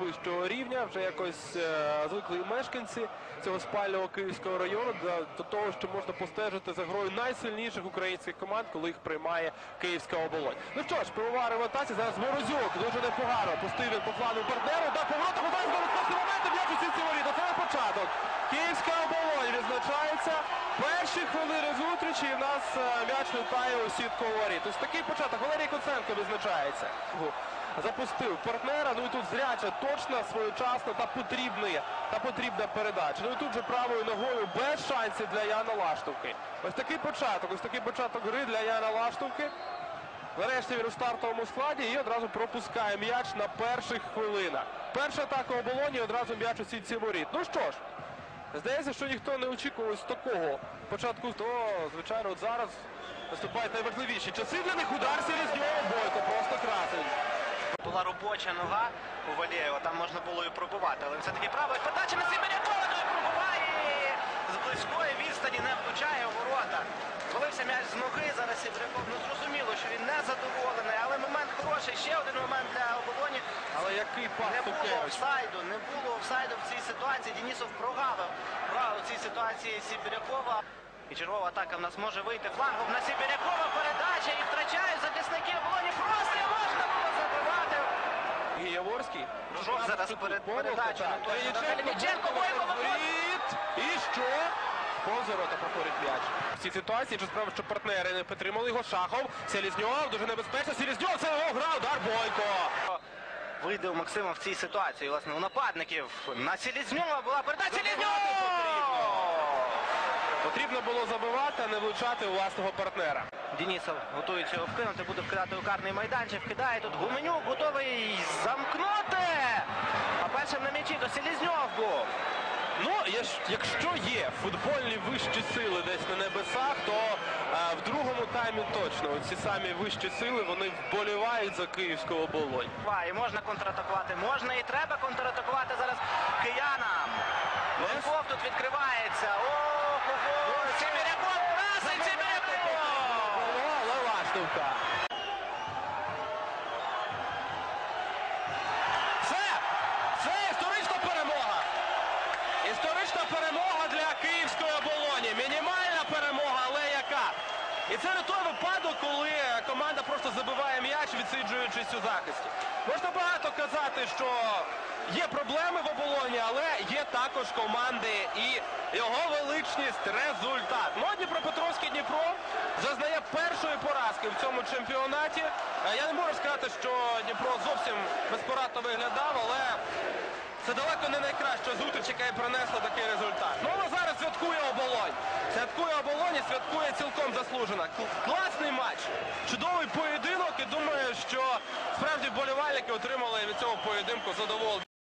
вищого рівня. Вже якось е, звикли і мешканці цього спального київського району до, того, що можна постежити за грою найсильніших українських команд, коли їх приймає Київська оболонь. Ну що ж, пивовари в атаці. Зараз Морозюк дуже непогано. Пустив він по плану партнеру. Да, поворотом удар з розпасти моменту. М'яч у сітці воріт. Це не початок. Київська оболонь відзначається. Перші хвилини зустрічі і в нас е, м'яч літає у сітку воріт. Ось такий початок. Валерій Коценко відзначається. Запустив партнера. Ну і тут зряча, точна, своєчасна та потрібна, та потрібна передача. Ну і тут же правою ногою без шансів для Яна Лаштовки. Ось такий початок, ось такий початок гри для Яна Лаштовки. Нарешті він у стартовому складі і одразу пропускає м'яч на перших хвилинах. Перша атака оболоні одразу м'яч у сітці воріт. Ну що ж, здається, що ніхто не очікував ось такого початку. То, звичайно, от зараз наступають найважливіші часи для них. Удар просто красень. Була робоча нога у Валєєва, там можна було і пробувати, але все-таки права подача на Сибирякова, ну і пробиває з близької відстані не влучає у ворота. Звалився м'яч з ноги, зараз Сибиряков, ну зрозуміло, що він не задоволений, але момент хороший, ще один момент для оболоні. Але який пас Не було офсайду, не було офсайду в цій ситуації. Денісов прогавив право в цій ситуації Сибирякова. І чергова атака в нас може вийти флангом на Сибирякова. Передача і втрачають захисники оболоні. Просто і можна було забивати. І Яворський. Зараз перед передачею. Виходить. І що? Повз ворота проходить м'яч. В цій ситуації чи справа, що партнери не підтримали його. Шахов, Селізньов, дуже небезпечно. Селізньов, це його гра, удар Бойко. Вийде у Максима в цій ситуації. Власне, у нападників на Селізньова була передача Забивати Селізньов! Потрібно було забивати, а не влучати власного партнера. Денісов готується його вкинути, буде вкидати у карний майданчик. Вкидає тут Гуменюк, готовий замкнути. А першим на м'ячі то Селізньов був. Ну, якщо є футбольні вищі сили десь на небесах, то е, в другому таймі точно ці самі вищі сили вони вболівають за київську оболонь. І можна контратакувати, можна і треба контратакувати зараз киянам. Левков тут відкривається. Ох, Історична перемога для київської оболоні. Мінімальна перемога, але яка? І це не той випадок, коли команда просто забиває м'яч, відсиджуючись у захисті. Можна багато казати, що є проблеми в оболоні, але є також команди і його величність результат. Ну, Дніпропетровський Дніпро зазнає першої поразки в цьому чемпіонаті. Е, Я не можу сказати, що Дніпро зовсім безпорадно виглядав, але це далеко не найкраща зустріч, яка і принесла такий результат. Ну але зараз святкує оболонь. Святкує оболонь і святкує цілком заслужена. Класний матч, чудовий поєдинок і думаю, що справді вболівальники отримали від цього поєдинку задоволення.